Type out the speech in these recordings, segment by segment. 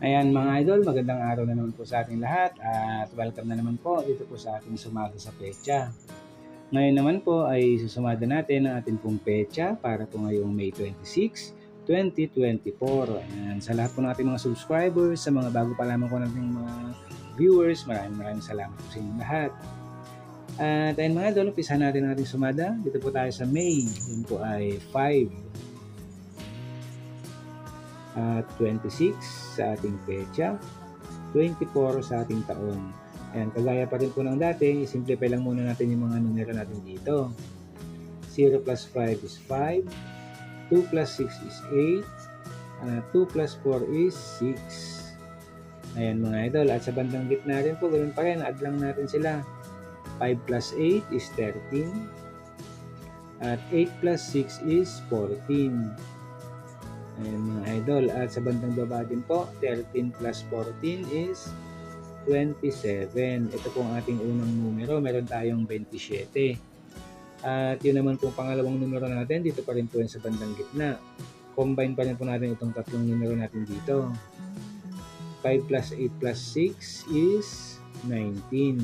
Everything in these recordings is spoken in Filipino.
Ayan mga idol, magandang araw na naman po sa ating lahat at welcome na naman po dito po sa ating sumada sa pecha. Ngayon naman po ay susumada natin ang ating pong pecha para po ngayong May 26, 2024. Ayan, sa lahat po ng ating mga subscribers, sa mga bago pa lamang po nating mga viewers, maraming maraming salamat po sa inyong lahat. At ayun mga idol, umpisa natin ang ating sumada. Dito po tayo sa May. Yun po ay 5 at 26 sa ating pecha, 24 sa ating taon. Ayan, kagaya pa rin po ng dati, simplify lang muna natin yung mga numero natin dito. 0 plus 5 is 5, 2 plus 6 is 8, uh, 2 plus 4 is 6. Ayan mga idol, at sa bandang gitna rin po, ganoon pa rin, add lang natin sila. 5 plus 8 is 13, at 8 plus 6 is 14. Ayan mga idol. At sa bandang baba din po, 13 plus 14 is 27. Ito po ang ating unang numero. Meron tayong 27. At yun naman po pangalawang numero natin. Dito pa rin po yun sa bandang gitna. Combine pa rin po natin itong tatlong numero natin dito. 5 plus 8 plus 6 is 19.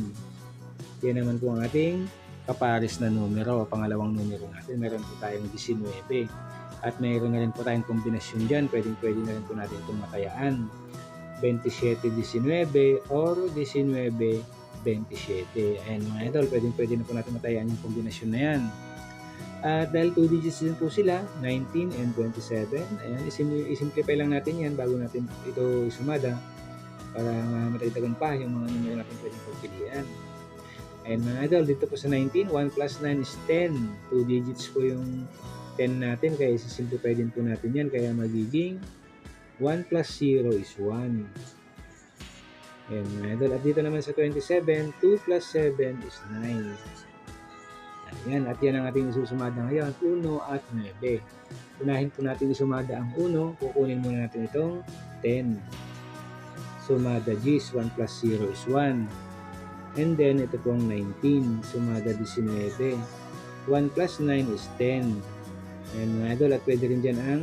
Yan naman po ang ating kapares na numero. Pangalawang numero natin. Meron po tayong 19. At mayroon na rin po tayong kombinasyon dyan. Pwedeng pwede na rin po natin itong matayaan. 27-19 or 19-27. Ayan mga idol, pwedeng pwede na po natin matayaan yung kombinasyon na yan. At dahil 2 digits din po sila, 19 and 27, ayan, isim- isimplify lang natin yan bago natin ito isumada para matagdagan pa yung mga numero natin pwedeng pagpilian. Ayan mga idol, dito po sa 19, 1 plus 9 is 10. 2 digits po yung 10 natin kaya isisimplify din po natin yan. Kaya magiging 1 plus 0 is 1 ayan mga at dito naman sa 27 2 plus 7 is 9 ayan at yan ang ating isusumada ngayon 1 at 9 unahin po natin isumada ang 1 kukunin muna natin itong 10 sumada G's 1 plus 0 is 1 and then ito pong 19 sumada 19 1 plus 9 is 10 Ayan mga idol, at pwede rin dyan ang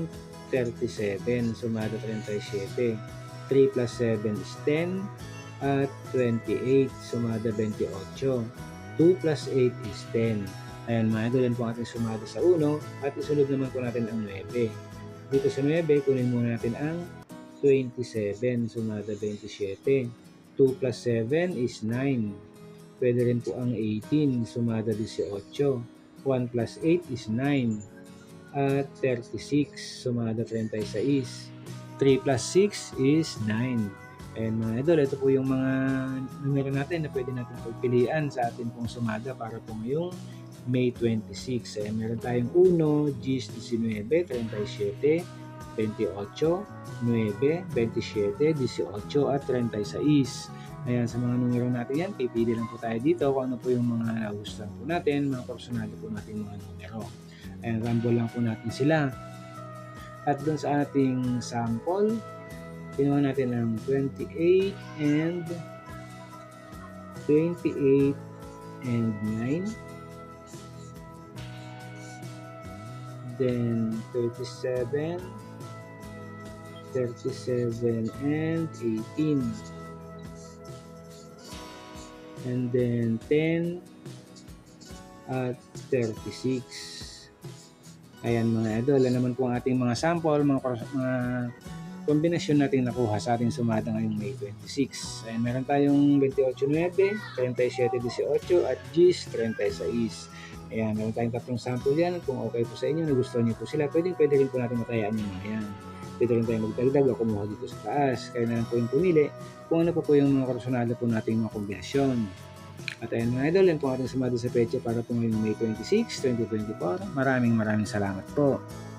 37, sumado 37. 3 plus 7 is 10, at 28, sumada 28. 2 plus 8 is 10. Ayan mga idol, yan po ating sumado sa 1, at isunod naman po natin ang 9. Dito sa 9, kunin muna natin ang 27, sumada 27. 2 plus 7 is 9. Pwede rin po ang 18, sumada 18. 1 plus 8 is 9 at 36. Sumada 36. 3 plus 6 is 9. And mga idol, ito po yung mga numero natin na pwede natin pagpilian sa atin pong sumada para po ngayong May 26. Eh, meron tayong 1, G's 19, 37, 28, 9, 27, 18, at 36. Ayan, sa mga numero natin yan, pipili lang po tayo dito kung ano po yung mga nagustuhan po natin, mga personado po natin mga numero. Ayan, rumble lang po natin sila. At dun sa ating sample, kinuha natin ng 28 and 28 and 9. Then 37, 37 and 18. And then 10 at 36. Ayan mga idol, yan naman po ang ating mga sample, mga, mga kombinasyon natin nakuha sa ating sumada ngayong May 26. Ayan, meron tayong 28.9, 37.18 at G's 36. Ayan, meron tayong tatlong sample yan. Kung okay po sa inyo, nagustuhan niyo po sila, pwede, pwede rin po natin matayaan yung mga yan. Pwede rin tayong magdagdag o kumuha dito sa taas. Kaya na lang po yung pumili kung ano pa po yung mga karasonado po nating mga kombinasyon. At ayun mga idol, yan po ating sumado sa pecha para po ngayong May 26, 2024. Maraming maraming salamat po.